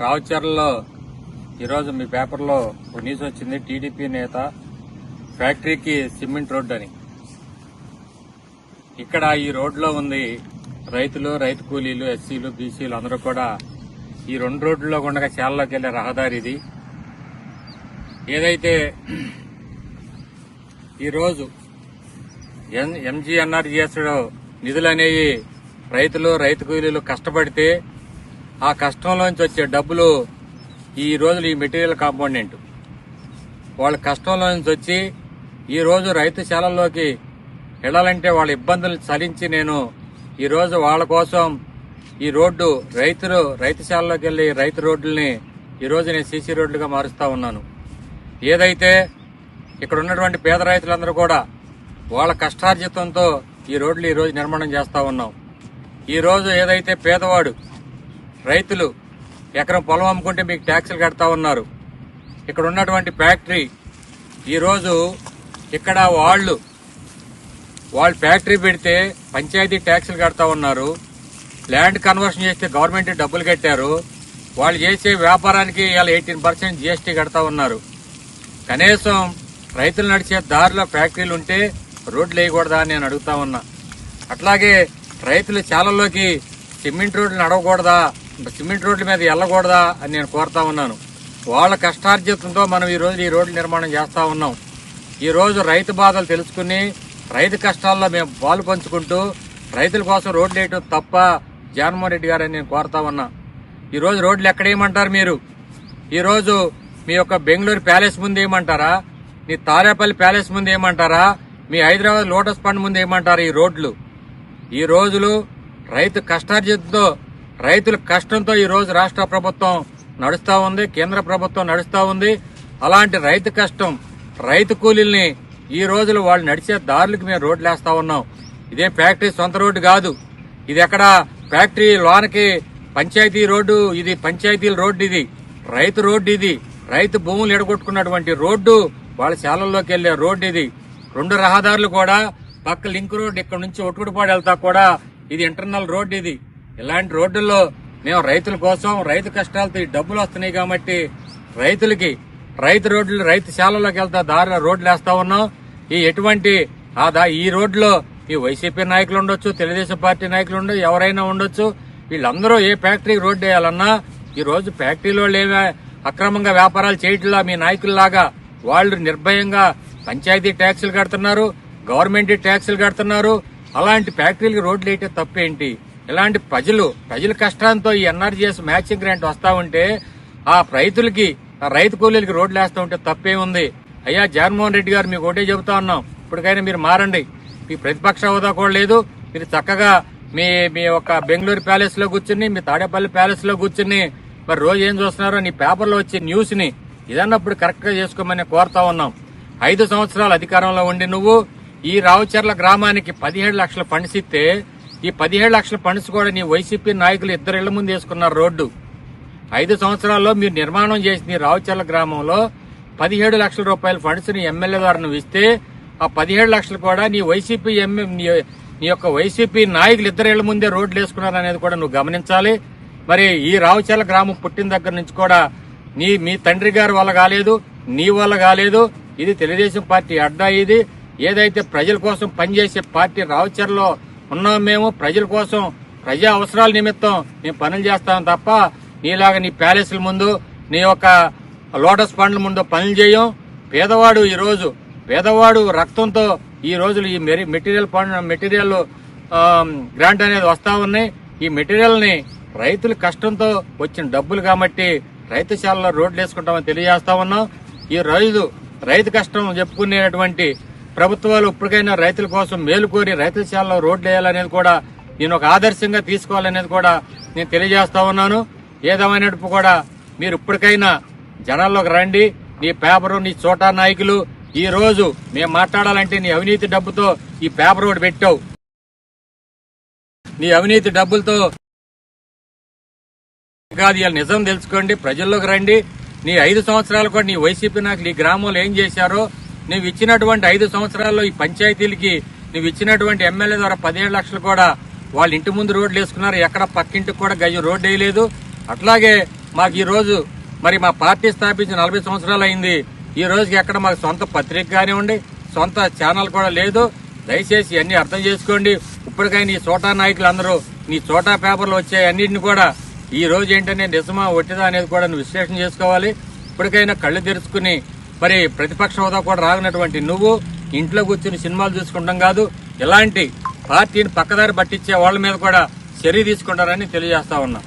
రావుచర్లలో ఈరోజు మీ పేపర్లో ఒక న్యూస్ వచ్చింది. టీడీపీ నేత ఫ్యాక్టరీకి సిమెంట్ రోడ్డు అని. ఇక్కడ ఈ రోడ్లో ఉంది రైతులు రైతు కూలీలు ఎస్సీలు బీసీలు అందరూ కూడా. ఈ రెండు రోడ్లలో గుండగా చేలలోకి వెళ్ళే రహదారి ఇది. ఏదైతే ఈరోజు ఎన్ ఎంజీఎన్ఆర్జీఎస్ నిధులు అనేవి రైతులు రైతు కూలీలు కష్టపడితే ఆ కష్టంలోంచి వచ్చే డబ్బులు ఈ రోజులు ఈ మెటీరియల్ కాంపోనెంట్. వాళ్ళ కష్టంలో నుంచి వచ్చి ఈ రోజు రైతు శాలల్లోకి వెళ్ళాలంటే వాళ్ళ ఇబ్బందులు చలించి నేను ఈరోజు వాళ్ళ కోసం ఈ రోడ్డు రైతులు రైతు శాలలోకి వెళ్ళి రైతు రోడ్లని ఈ రోజు నేను సీసీ రోడ్లుగా మారుస్తూ ఉన్నాను. ఏదైతే ఇక్కడ ఉన్నటువంటి పేద రైతులందరూ కూడా వాళ్ళ కష్టార్జితంతో ఈ రోడ్లు ఈ రోజు నిర్మాణం చేస్తూ ఉన్నాం. ఈ రోజు ఏదైతే పేదవాడు రైతులు ఎకరం పొలం అమ్ముకుంటే మీకు ట్యాక్సులు కడతా ఉన్నారు. ఇక్కడ ఉన్నటువంటి ఫ్యాక్టరీ ఈరోజు ఇక్కడ వాళ్ళు వాళ్ళు ఫ్యాక్టరీ పెడితే పంచాయతీ ట్యాక్సులు కడతా ఉన్నారు. ల్యాండ్ కన్వర్షన్ చేస్తే గవర్నమెంట్ డబ్బులు కట్టారు. వాళ్ళు చేసే వ్యాపారానికి ఇవాళ ఎయిటీన్ పర్సెంట్ జీఎస్టీ కడతా ఉన్నారు. కనీసం రైతులు నడిచే దారిలో ఫ్యాక్టరీలు ఉంటే రోడ్లు వేయకూడదా అని నేను అడుగుతా ఉన్నా. అట్లాగే రైతులు చాలల్లోకి సిమెంట్ రోడ్లు నడవకూడదా సిమెంట్ రోడ్ల మీద వెళ్ళకూడదా అని నేను కోరుతా ఉన్నాను. వాళ్ళ కష్టార్జితంతో మనం ఈ రోజు ఈ రోడ్లు నిర్మాణం చేస్తూ ఉన్నాం. ఈరోజు రైతు బాధలు తెలుసుకుని రైతు కష్టాల్లో మేము పాలు పంచుకుంటూ రైతుల కోసం రోడ్లు వేయటం తప్ప జగన్మోహన్ రెడ్డి గారని నేను కోరుతా ఉన్నా. ఈరోజు రోడ్లు ఎక్కడ వేయమంటారు మీరు? ఈరోజు మీ యొక్క బెంగళూరు ప్యాలెస్ ముందు ఏమంటారా మీ తారేపల్లి ప్యాలెస్ ముందు ఏమంటారా మీ హైదరాబాద్ లోటస్ పండ్ ముందు ఏమంటారా ఈ రోడ్లు? ఈ రోజులు రైతు కష్టార్జితంతో రైతుల కష్టంతో ఈరోజు రాష్ట్ర ప్రభుత్వం నడుస్తూ ఉంది కేంద్ర ప్రభుత్వం నడుస్తూ ఉంది. అలాంటి రైతు కష్టం రైతు కూలీల్ని ఈ రోజులు వాళ్ళు నడిచే దారులకు మేము రోడ్లు వేస్తా ఉన్నాం. ఇదే ఫ్యాక్టరీ సొంత రోడ్డు కాదు. ఇది ఎక్కడ ఫ్యాక్టరీ లోనకి పంచాయతీ రోడ్డు ఇది పంచాయతీల రోడ్డు ఇది. రైతు రోడ్డు ఇది. రైతు భూములు ఎడగొట్టుకున్నటువంటి రోడ్డు వాళ్ళ శాలల్లోకి వెళ్ళే రోడ్డు ఇది. రెండు రహదారులు కూడా పక్క లింక్ రోడ్డు ఇక్కడ నుంచి ఒట్టుకుడిపాడు వెళ్తా కూడా ఇది ఇంటర్నల్ రోడ్ ఇది. ఇలాంటి రోడ్డుల్లో మేము రైతుల కోసం రైతు కష్టాలతో ఈ డబ్బులు వస్తున్నాయి కాబట్టి రైతులకి రైతు రోడ్లు రైతు శాలలోకి వెళ్తా దారిలో రోడ్లు వేస్తా ఉన్నాం. ఈ ఎటువంటి ఆ దా ఈ రోడ్లో ఈ వైసీపీ నాయకులు ఉండొచ్చు తెలుగుదేశం పార్టీ నాయకులు ఉండొచ్చు ఎవరైనా ఉండొచ్చు. వీళ్ళందరూ ఏ ఫ్యాక్టరీకి రోడ్డు వేయాలన్నా ఈ రోజు ఫ్యాక్టరీలో లేవే అక్రమంగా వ్యాపారాలు చేయట్లా మీ నాయకుల్లాగా వాళ్ళు నిర్భయంగా పంచాయతీ ట్యాక్సులు కడుతున్నారు గవర్నమెంట్ ట్యాక్సులు కడుతున్నారు. అలాంటి ఫ్యాక్టరీలకు రోడ్లు వేయటం తప్పేంటి? ఇలాంటి ప్రజలు ప్రజల కష్టాంతో ఈ ఎన్ఆర్జీఎస్ మ్యాచింగ్ గ్రాంట్ వస్తా ఉంటే ఆ రైతులకి ఆ రైతు కూలీలకి రోడ్లు వేస్తా ఉంటే తప్పేముంది? అయ్యా జగన్మోహన్ రెడ్డి గారు మీకు ఒకటే చెబుతా ఉన్నాం. ఇప్పటికైనా మీరు మారండి. మీ ప్రతిపక్ష హోదా కూడా లేదు. మీరు చక్కగా మీ మీ యొక్క బెంగళూరు ప్యాలెస్లో కూర్చుని మీ తాడేపల్లి ప్యాలెస్లో కూర్చుని మరి రోజు ఏం చూస్తున్నారో నీ పేపర్లో వచ్చే న్యూస్ని ఇదన్నప్పుడు కరెక్ట్గా చేసుకోమని కోరుతా ఉన్నాం. ఐదు సంవత్సరాలు అధికారంలో ఉండి నువ్వు ఈ రావుచర్ల గ్రామానికి పదిహేడు లక్షల ఫండ్స్ ఇస్తే ఈ పదిహేడు లక్షల ఫండ్స్ కూడా నీ వైసీపీ నాయకులు ఇద్దరు ఇళ్ళ ముందు వేసుకున్నారు రోడ్డు. ఐదు సంవత్సరాల్లో మీరు నిర్మాణం చేసిన ఈ రావుచర్ల గ్రామంలో పదిహేడు లక్షల రూపాయల ఫండ్స్ని ఎమ్మెల్యే ద్వారా నువ్వు ఇస్తే ఆ పదిహేడు లక్షలు కూడా నీ వైసీపీ ఎమ్మె నీ- నీ యొక్క వైసీపీ నాయకులు ఇద్దరేళ్ళ ముందే రోడ్లు వేసుకున్నారు అనేది కూడా నువ్వు గమనించాలి. మరి ఈ రావుచర్ల గ్రామం పుట్టిన దగ్గర నుంచి కూడా నీ మీ తండ్రి గారి వల్ల కాలేదు నీ వల్ల కాలేదు. ఇది తెలుగుదేశం పార్టీ అడ్డా ఇది. ఏదైతే ప్రజల కోసం పనిచేసే పార్టీ రావుచర్లో ఉన్నాం మేము ప్రజల కోసం ప్రజా అవసరాల నిమిత్తం మేము పనులు చేస్తాం తప్ప నీలాగా నీ ప్యాలెస్ల ముందు నీ యొక్క లోటస్ పండ్ల ముందు పనులు చేయం. పేదవాడు ఈ రోజు పేదవాడు రక్తంతో ఈ రోజులు ఈ మెరి- మెటీరియల్ పండ్ మెటీరియల్ గ్రాంట్ అనేది వస్తూ ఉన్నాయి. ఈ మెటీరియల్ని రైతుల కష్టంతో వచ్చిన డబ్బులు కాబట్టి రైతు శాలలో రోడ్లు వేసుకుంటామని తెలియజేస్తా ఉన్నాం. ఈ రైతు రైతు కష్టం చెప్పుకునేటువంటి ప్రభుత్వాలు ఇప్పటికైనా రైతుల కోసం మేలు కోరి రైతుల శాలలో రోడ్లు వేయాలనేది కూడా నేను ఒక ఆదర్శంగా తీసుకోవాలనేది కూడా నేను తెలియజేస్తా ఉన్నాను. ఏదేమైనప్పుడు కూడా మీరు ఇప్పటికైనా జనాల్లోకి రండి. నీ పేపరు నీ చోటా నాయకులు ఈ రోజు మేము మాట్లాడాలంటే నీ అవినీతి డబ్బుతో ఈ పేపర్ ఒకటి పెట్టావు. నీ అవినీతి డబ్బులతో కాదు ఇలా నిజం తెలుసుకోండి ప్రజల్లోకి రండి. నీ ఐదు సంవత్సరాలు కూడా నీ వైసీపీ నాయకులు ఈ గ్రామంలో ఏం చేశారో నువ్వు ఇచ్చినటువంటి ఐదు సంవత్సరాల్లో ఈ పంచాయతీలకి నువ్వు ఇచ్చినటువంటి ఎమ్మెల్యే ద్వారా పదిహేడు లక్షలు కూడా వాళ్ళ ఇంటి ముందు రోడ్లు వేసుకున్నారు. ఎక్కడ పక్కింటికి కూడా గజం రోడ్డు వేయలేదు. అట్లాగే మాకు ఈరోజు మరి మా పార్టీ స్థాపించి నలభై సంవత్సరాలు అయింది. ఈ రోజుకి ఎక్కడ మాకు సొంత పత్రిక కానివ్వండి సొంత ఛానల్ కూడా లేదు. దయచేసి అన్ని అర్థం చేసుకోండి. ఇప్పటికైనా ఈ చోటా నాయకులు అందరూ నీ చోటా పేపర్లు వచ్చే అన్నింటిని కూడా ఈ రోజు ఏంటనే నిజమా ఒట్టిదా అనేది కూడా విశ్లేషణ చేసుకోవాలి. ఇప్పటికైనా కళ్ళు తెరుచుకుని మరి ప్రతిపక్ష హోదా కూడా రాగినటువంటి నువ్వు ఇంట్లో కూర్చుని సినిమాలు చూసుకుంటాం కాదు ఇలాంటి పార్టీని పక్కదారి పట్టించే వాళ్ళ మీద కూడా చర్య తీసుకుంటారని తెలియజేస్తా ఉన్నా.